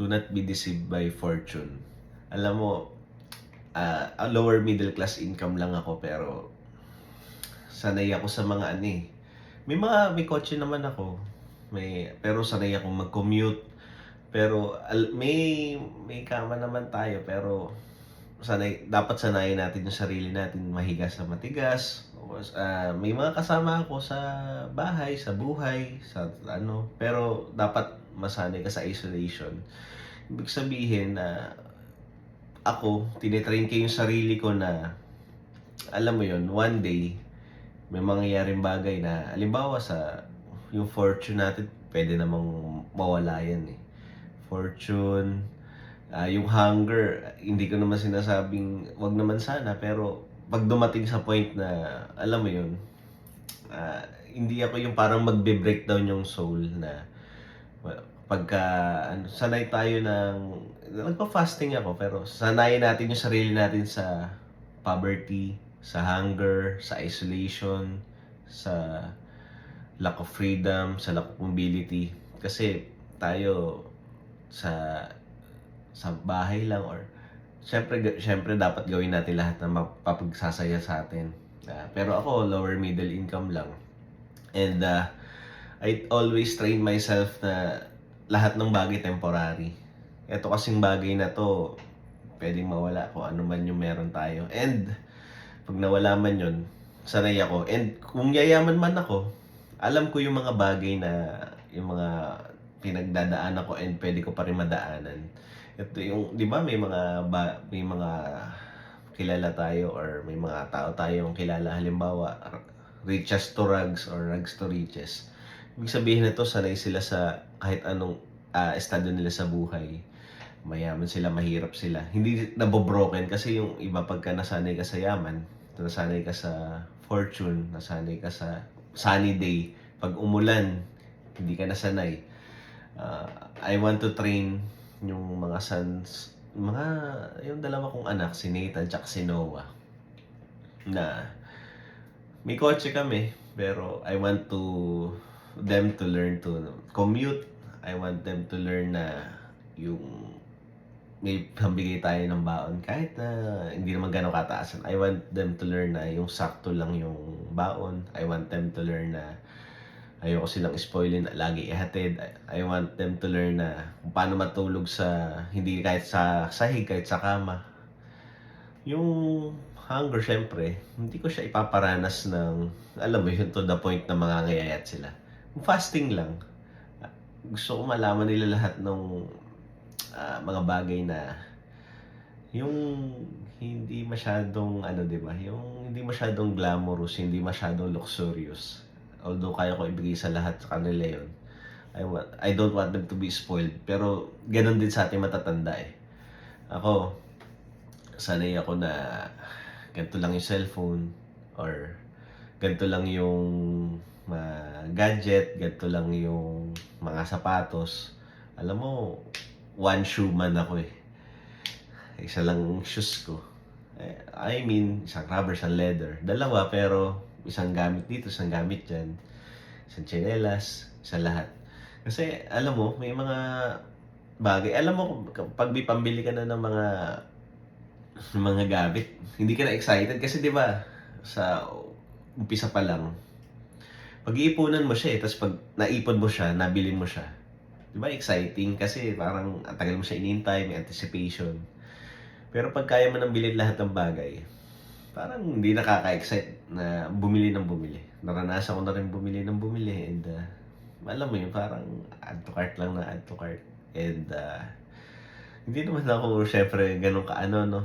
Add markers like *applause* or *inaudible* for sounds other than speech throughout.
do not be deceived by fortune. Alam mo, ah, a lower middle class income lang ako pero sanay ako sa mga ano eh. May mga may kotse naman ako. May pero sanay ako mag-commute. Pero al, may may kama naman tayo pero sanay dapat sanayin natin yung sarili natin mahiga sa matigas. Ah, may mga kasama ako sa bahay, sa buhay, sa ano, pero dapat masanay ka sa isolation. Ibig sabihin na ako, tinitrain ko yung sarili ko na alam mo yon one day may mangyayaring bagay na alimbawa sa yung fortune natin pwede namang mawala yan eh fortune ah, yung hunger hindi ko naman sinasabing wag naman sana pero pag dumating sa point na alam mo yun ah, hindi ako yung parang magbe-breakdown yung soul na well, pagka ano, sanay tayo ng nagpa-fasting ako pero sanayin natin yung sarili natin sa poverty, sa hunger, sa isolation, sa lack of freedom, sa lack of mobility. Kasi tayo sa sa bahay lang or syempre syempre dapat gawin natin lahat na mapapagsasaya sa atin. Ah, pero ako lower middle income lang. And uh, I always train myself na lahat ng bagay temporary. Ito kasing bagay na to, pwedeng mawala kung ano man yung meron tayo. And pag nawala man yun, sanay ako. And kung yayaman man ako, alam ko yung mga bagay na yung mga pinagdadaan ako and pwede ko pa rin madaanan. Ito yung, di ba may mga ba, may mga kilala tayo or may mga tao tayong kilala halimbawa riches to rags or rags to riches. Ibig sabihin nito sanay sila sa kahit anong ah, estado nila sa buhay. Mayaman sila, mahirap sila. Hindi nabobroken kasi yung iba pagka nasanay ka sa yaman, nasanay ka sa fortune, nasanay ka sa sunny day, pag umulan, hindi ka nasanay. Ah, I want to train yung mga sons, mga, yung dalawa kong anak, si Nathan at si Noah, na may kotse kami, pero I want to them to learn to commute. I want them to learn na yung may pambigay tayo ng baon kahit na hindi naman gano'ng kataasan. I want them to learn na yung sakto lang yung baon. I want them to learn na ayoko silang spoilin lagi ihatid. I, I want them to learn na kung paano matulog sa hindi kahit sa sahig, kahit sa kama. Yung hunger, syempre, hindi ko siya ipaparanas ng, alam mo yun, to the point na mangangayayat sila. Fasting lang. Gusto ko malaman nila lahat ng ah, mga bagay na yung hindi masyadong ano 'di ba? Yung hindi masyadong glamorous hindi masyadong luxurious. Although kaya ko ibigay sa lahat sa kanila yon I want I don't want them to be spoiled. Pero ganun din sa ating matatanda eh. Ako sanay ako na ganito lang yung cellphone or ganito lang yung mga gadget, ganito lang yung mga sapatos. Alam mo, one shoe man ako eh. Isa lang shoes ko. Eh, I mean, isang rubber, isang leather. Dalawa, pero isang gamit dito, isang gamit dyan. Isang tsinelas, isang lahat. Kasi, alam mo, may mga bagay. Alam mo, pag may pambili ka na ng mga *laughs* mga gamit, hindi ka na excited kasi 'di ba sa umpisa pa lang pag-iipunan mo siya eh, tapos pag naipon mo siya, nabili mo siya. 'Di ba exciting kasi parang ang tagal mo siya inintay, may anticipation. Pero pag kaya mo nang bilhin lahat ng bagay, parang hindi nakaka-excite na bumili ng bumili. Naranasan ko na rin bumili ng bumili and uh, alam mo yun, parang add to cart lang na add to cart. And uh, hindi naman ako syempre ganun ka ano no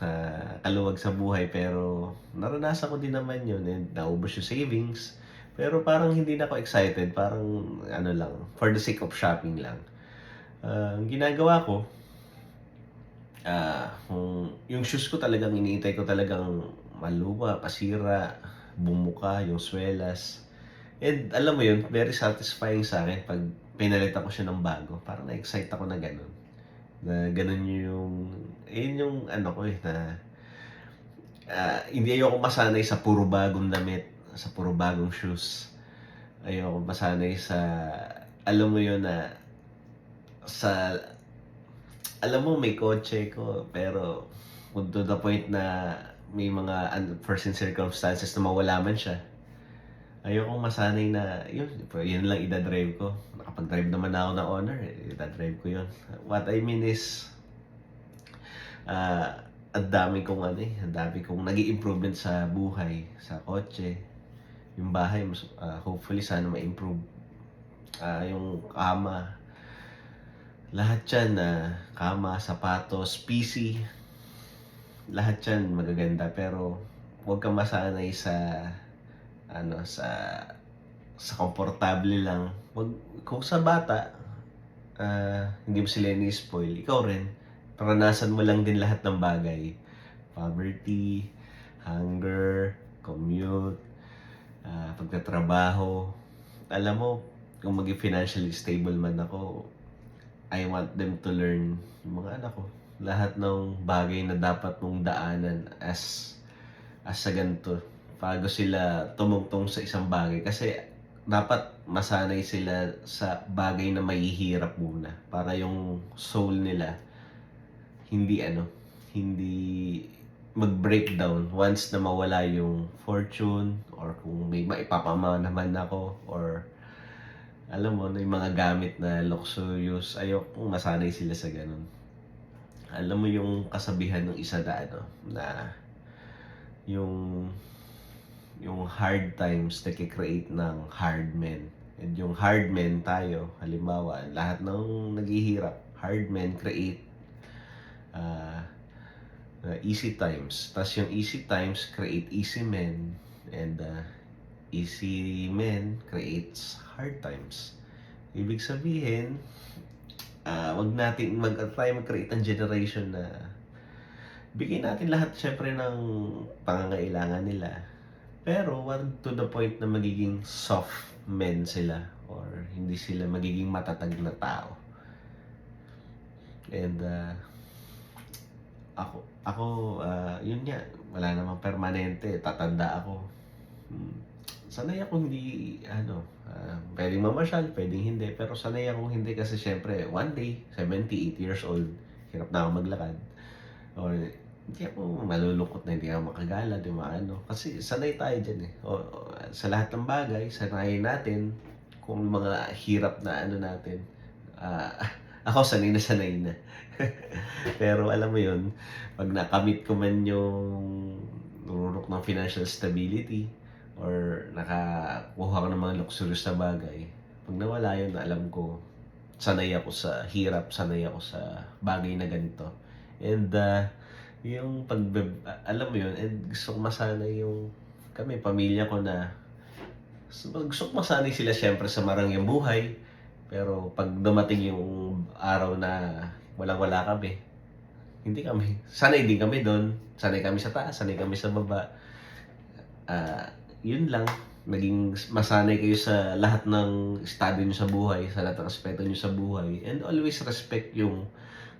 ah, kaluwag sa buhay pero naranasan ko din naman yun and naubos yung savings pero parang hindi na ako excited parang ano lang for the sake of shopping lang Ah, ang ginagawa ko kung yung shoes ko talagang iniintay ko talagang maluma, pasira, bumuka, yung swelas. And alam mo yun, very satisfying sa akin pag pinalitan ko siya ng bago. Parang na-excite ako na ganun na ganun yung yun yung ano ko eh na ah, hindi ayoko masanay sa puro bagong damit sa puro bagong shoes. Ayoko masanay sa alam mo yun na sa alam mo may kotse ko pero to the point na may mga unforeseen circumstances na mawala man siya ayokong masanay na yun yun lang idadrive ko. Nakapag-drive naman ako ng honor eh, idadrive ko yun. What I mean is ah ang dami kong ano eh, ang dami kong nag improvement sa buhay, sa kotse, yung bahay, mas, ah, hopefully sana ma-improve. Ah, yung kama, lahat yan, na kama, sapatos, PC, lahat yan magaganda pero huwag kang masanay sa ano sa sa komportable lang. Wag kung sa bata ah, hindi mo sila ni-spoil, ikaw rin paranasan mo lang din lahat ng bagay. Poverty, hunger, commute, ah, pagtatrabaho. Alam mo, kung maging financially stable man ako, I want them to learn yung mga anak ko. Lahat ng bagay na dapat mong daanan as as sa ganito. Bago sila tumungtong sa isang bagay. Kasi dapat masanay sila sa bagay na mahihirap muna. Para yung soul nila hindi ano, hindi mag-breakdown once na mawala yung fortune or kung may maipapamana naman ako or alam mo, na yung mga gamit na luxurious, ayokong masanay sila sa ganun. Alam mo yung kasabihan ng isa na ano, na yung yung hard times nagkikreate ng hard men. And yung hard men tayo, halimbawa, lahat ng naghihirap, hard men create uh, uh, easy times. Tapos yung easy times create easy men and uh, easy men creates hard times. Ibig sabihin, uh, wag natin mag try mag-create ng generation na bigyan natin lahat syempre ng pangangailangan nila. Pero wag to the point na magiging soft men sila or hindi sila magiging matatag na tao. And uh, ako, ako, ah, yun nga, wala namang permanente, tatanda ako. Hmm. Sanay ako hindi, ano, ah, pwedeng mamasyal, pwedeng hindi, pero sanay ako hindi kasi syempre, one day, 78 years old, hirap na ako maglakad. Or, hindi ako malulungkot na hindi ako makagala, di ba, ano. Kasi sanay tayo dyan eh. O, o, sa lahat ng bagay, sanayin natin kung mga hirap na ano natin. Ah, *laughs* ako sanay na sanay na. *laughs* Pero alam mo yun, pag nakamit ko man yung nururok ng financial stability or nakakuha ko ng mga luxurious na bagay, pag nawala yun, alam ko, sanay ako sa hirap, sanay ako sa bagay na ganito. And uh, yung pag alam mo yun, and gusto ko masanay yung kami, pamilya ko na gusto ko masanay sila syempre sa marangyang buhay. Pero pag dumating yung araw na walang-wala kami, hindi kami. Sanay din kami doon. Sanay kami sa taas, sanay kami sa baba. Ah, yun lang. Naging masanay kayo sa lahat ng estado nyo sa buhay, sa lahat ng aspeto nyo sa buhay. And always respect yung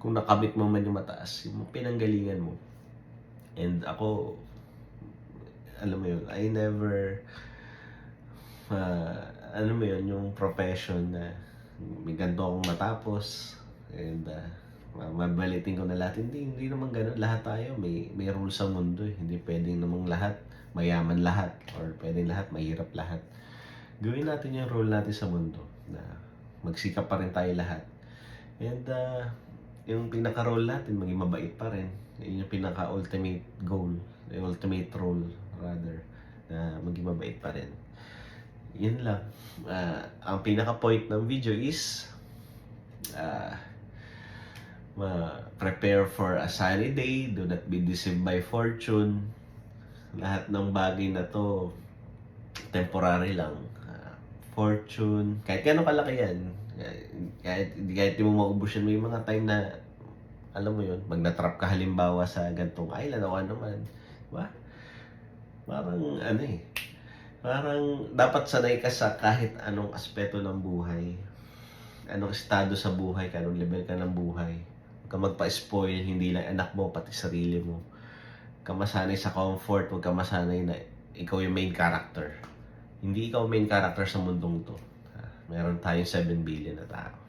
kung nakamit mo man yung mataas, yung pinanggalingan mo. And ako, alam mo yun, I never, uh, ano mo yun, yung profession na may ganito akong matapos and uh, mabalitin ko na lahat. Hindi, hindi naman ganun. Lahat tayo may, may rule sa mundo eh. Hindi pwedeng namang lahat mayaman lahat or pwedeng lahat mahirap lahat. Gawin natin yung role natin sa mundo na magsikap pa rin tayo lahat. And uh, yung pinaka-role natin, maging mabait pa rin. Yun yung pinaka-ultimate goal, yung ultimate role rather, na maging mabait pa rin yun lang. Uh, ang pinaka-point ng video is uh, prepare for a sunny day, do not be deceived by fortune. Lahat ng bagay na to, temporary lang. Uh, fortune, kahit gano'ng kalaki yan, kahit, kahit di mo maubos yun, may mga time na, alam mo yun, magnatrap ka halimbawa sa gantong island o ano man. Diba? Parang ano eh, Parang dapat sanay ka sa kahit anong aspeto ng buhay. Anong estado sa buhay ka, anong level ka ng buhay. Ka magpa-spoil, hindi lang anak mo, pati sarili mo. Huwag ka masanay sa comfort, huwag ka masanay na ikaw yung main character. Hindi ikaw main character sa mundong to. Meron tayong 7 billion na tao.